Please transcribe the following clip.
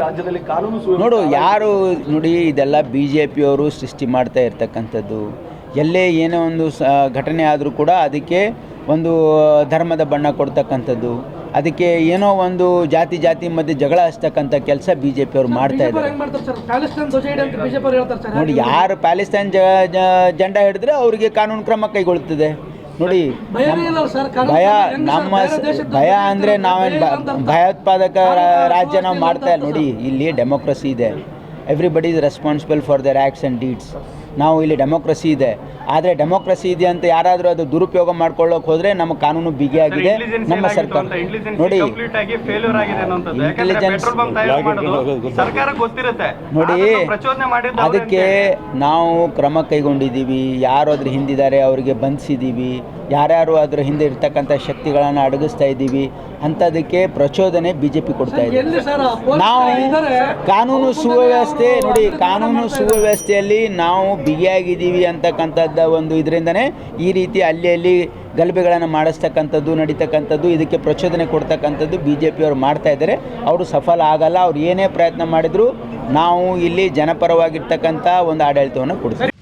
ರಾಜ್ಯದಲ್ಲಿ ಕಾನೂನು ನೋಡು ಯಾರು ನೋಡಿ ಇದೆಲ್ಲ ಬಿ ಜೆ ಪಿಯವರು ಸೃಷ್ಟಿ ಮಾಡ್ತಾ ಇರ್ತಕ್ಕಂಥದ್ದು. ಎಲ್ಲೇ ಏನೋ ಒಂದು ಸ ಘಟನೆ ಆದರೂ ಕೂಡ ಅದಕ್ಕೆ ಒಂದು ಧರ್ಮದ ಬಣ್ಣ ಕೊಡ್ತಕ್ಕಂಥದ್ದು. ಅದಕ್ಕೆ ಏನೋ ಒಂದು ಜಾತಿ ಜಾತಿ ಮಧ್ಯೆ ಜಗಳ ಹಚ್ತಕ್ಕಂಥ ಕೆಲಸ ಬಿ ಜೆ ಪಿಯವರು ಮಾಡ್ತಾ ಇದ್ದಾರೆ. ನೋಡಿ ಯಾರು ಪ್ಯಾಲೆಸ್ತೈನ್ ಜ ಜ- ಜೆಂಡಾ ಹಿಡಿದ್ರೆ ಅವರಿಗೆ ಕಾನೂನು ಕ್ರಮ ಕೈಗೊಳ್ಳುತ್ತದೆ ನೋಡಿ ಭಯ ನಮ್ಮ ಭಯ ಅಂದರೆ ನಾವೇನು. ಭಯೋತ್ಪಾದಕ ರಾಜ್ಯ ನಾವು ಮಾಡ್ತಾ ಇಲ್ಲ ನೋಡಿ ಇಲ್ಲಿ ಡೆಮೋಕ್ರಸಿ ಇದೆ. Everybody is responsible for their acts and deeds ನಾವು ಇಲ್ಲಿ ಡೆಮೋಕ್ರಸಿ ಇದೆ. ಆದರೆ ಡೆಮೋಕ್ರಸಿ ಇದೆ ಅಂತ ಯಾರಾದರೂ ಅದು ದುರುಪಯೋಗ ಮಾಡ್ಕೊಳ್ಳೋಕೆ ಹೋದರೆ ನಮ್ಮ ಕಾನೂನು ಬಿಗಿಯಾಗಿದೆ ನಮ್ಮ ಸರ್ಕಾರ. ನೋಡಿ ಇಂಟೆಲಿಜೆನ್ಸ್ ಆಗಿ ಫೇಲ್ಯೂರ್ ಆಗಿದೆ ಅನ್ನೋಂಥದ್ದು ಯಾಕಂದ್ರೆ Intelligence- ಪೆಟ್ರೋಲ್ ಬಂಕ್ ಮಾಡೋದು ಸರ್ಕಾರ ಗೊತ್ತಿರುತ್ತೆ. ನೋಡಿ ಅದಕ್ಕೆ ನಾವು ಕ್ರಮ ಕೈಗೊಂಡಿದ್ದೀವಿ. ಯಾರು ಅದ್ರ ಹಿಂದಿದ್ದಾರೆ ಅವರಿಗೆ ಬಂಧಿಸಿದ್ದೀವಿ. ಯಾರ್ಯಾರು ಅದ್ರ ಹಿಂದೆ ಇರ್ತಕ್ಕಂಥ ಶಕ್ತಿಗಳನ್ನು ಅಡಗಿಸ್ತಾ ಇದ್ದೀವಿ. ಅಂಥದಕ್ಕೆ ಪ್ರಚೋದನೆ ಬಿ ಜೆ ಪಿ ಕೊಡ್ತಾ ಇದೆ ಸರ್ ನಾವು. ಕಾನೂನು ಸುವ್ಯವಸ್ಥೆ ನೋಡಿ ಕಾನೂನು ಸುವ್ಯವಸ್ಥೆಯಲ್ಲಿ ನಾವು ಬಿಗಿಯಾಗಿದ್ದೀವಿ ಅಂತಕ್ಕಂಥದ್ದು ಒಂದು ಇದರಿಂದನೇ ಈ ರೀತಿ ಅಲ್ಲಿ ಅಲ್ಲಿ ಗಲಭೆಗಳನ್ನು ಮಾಡಿಸ್ತಕ್ಕಂಥದ್ದು, ನಡೀತಕ್ಕಂಥದ್ದು, ಇದಕ್ಕೆ ಪ್ರಚೋದನೆ ಕೊಡ್ತಕ್ಕಂಥದ್ದು ಬಿ ಜೆ ಪಿಯವರು ಮಾಡ್ತಾ ಇದ್ದಾರೆ. ಅವರು ಸಫಲ ಆಗಲ್ಲ. ಅವ್ರು ಏನೇ ಪ್ರಯತ್ನ ಮಾಡಿದರೂ ನಾವು ಇಲ್ಲಿ ಜನಪರವಾಗಿರ್ತಕ್ಕಂಥ ಒಂದು ಆಡಳಿತವನ್ನು ಕೊಡ್ತೀವಿ.